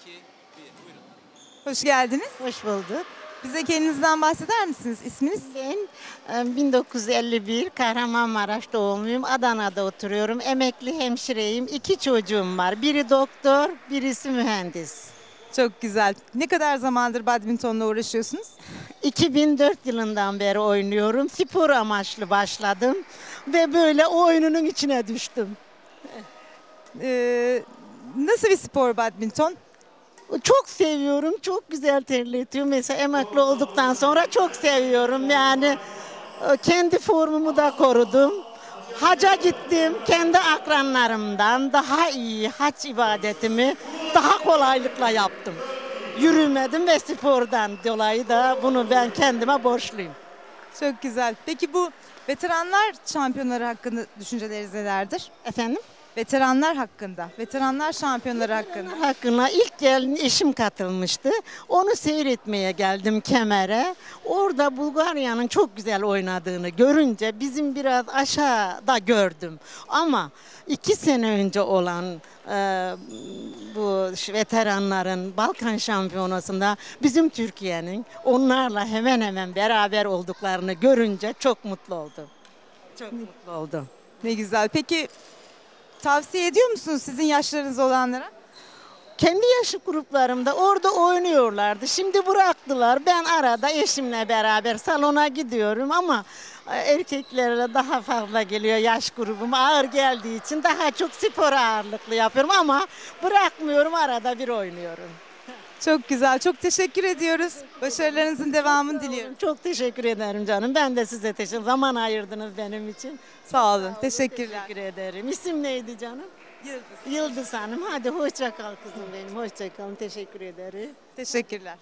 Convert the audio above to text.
2, 1. Buyurun. Hoş geldiniz. Hoş bulduk. Bize kendinizden bahseder misiniz? İsminiz? Ben e, 1951 Kahramanmaraş doğumluyum. Adana'da oturuyorum. Emekli hemşireyim. İki çocuğum var. Biri doktor, birisi mühendis. Çok güzel. Ne kadar zamandır badmintonla uğraşıyorsunuz? 2004 yılından beri oynuyorum. Spor amaçlı başladım ve böyle o oyunun içine düştüm. Ee, nasıl bir spor badminton? Çok seviyorum. Çok güzel terletiyor. Mesela emekli olduktan sonra çok seviyorum. Yani e, kendi formumu da korudum. Haca gittim. Kendi akranlarımdan daha iyi hac ibadetimi daha kolaylıkla yaptım. Yürümedim ve spordan dolayı da bunu ben kendime borçluyum. Çok güzel. Peki bu veteranlar şampiyonları hakkında düşünceleriniz nelerdir? Efendim? Veteranlar hakkında, veteranlar şampiyonları hakkında. Hakkına ilk gelin eşim katılmıştı. Onu seyretmeye geldim Kemer'e. Orada Bulgarya'nın çok güzel oynadığını görünce bizim biraz aşağıda gördüm. Ama iki sene önce olan e, bu veteranların Balkan Şampiyonası'nda bizim Türkiye'nin onlarla hemen hemen beraber olduklarını görünce çok mutlu oldum. Çok mutlu oldum. Ne güzel. Peki tavsiye ediyor musunuz sizin yaşlarınız olanlara? Kendi yaş gruplarımda orada oynuyorlardı. Şimdi bıraktılar. Ben arada eşimle beraber salona gidiyorum ama e, erkeklere daha fazla geliyor yaş grubum. Ağır geldiği için daha çok spor ağırlıklı yapıyorum ama bırakmıyorum arada bir oynuyorum. Çok güzel. Çok teşekkür ediyoruz. Başarılarınızın devamını diliyorum. Çok teşekkür ederim canım. Ben de size teşekkür Zaman ayırdınız benim için. Sağ olun. Teşekkürler. Teşekkür ederim. İsim neydi canım? Yıldız. Yıldız Hanım. Hadi hoşça kal kızım benim. Hoşça kalın. Teşekkür ederim. Teşekkürler.